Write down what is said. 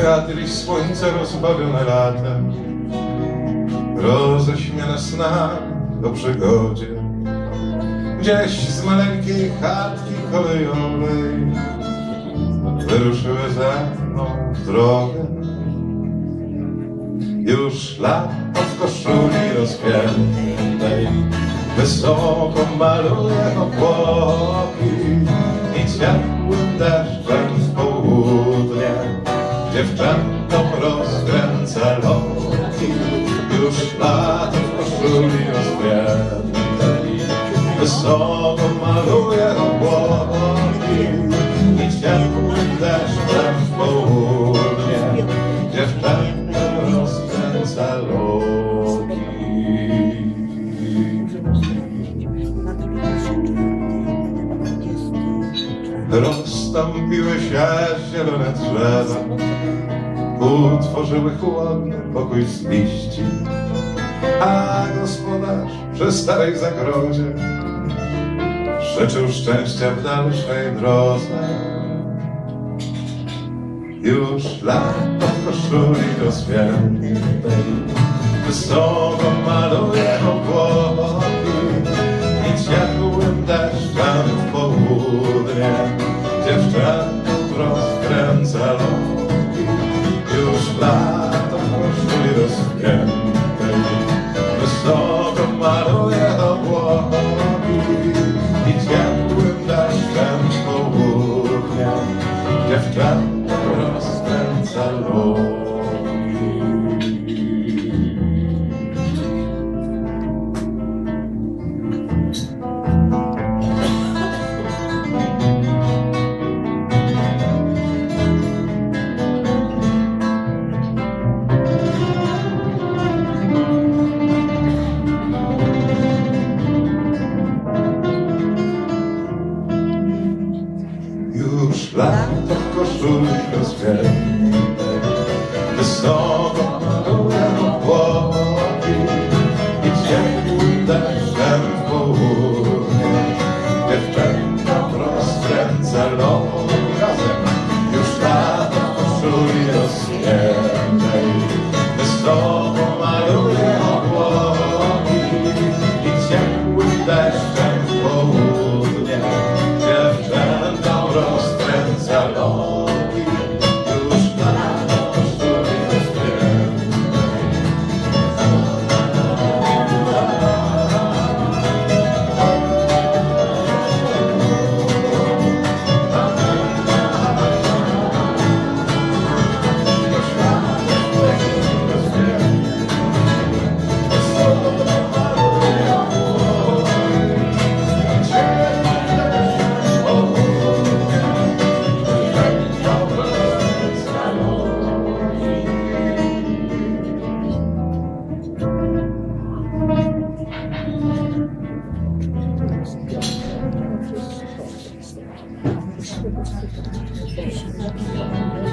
serce rozbawione latem, roześmiane snami o przygodzie. Gdzieś z maleńkiej chatki kolejowej wyruszyły ze mną w drogę. Już lato w koszuli rozpiętej Wysoko maluje obłoki I ciepłym deszczem w południe Dziewczętom rozkręca loki. Już lato w koszuli rozpiętej. Wysoko maluje obłoki. I ciepłym deszczem w południe. Dziewczętom rozkręca loki Rozstąpiły się zielone drzewa, utworzyły chłodny pokój z liści, a gospodarz przy starej zagrodzie życzył szczęścia w dalszej drodze. Już lato w koszuli rozpiętej, wysoko maluje dziewczętów rozkręca loki. Już lato w koszuli Już lato w koszuli rozpiętej Wysoko 对。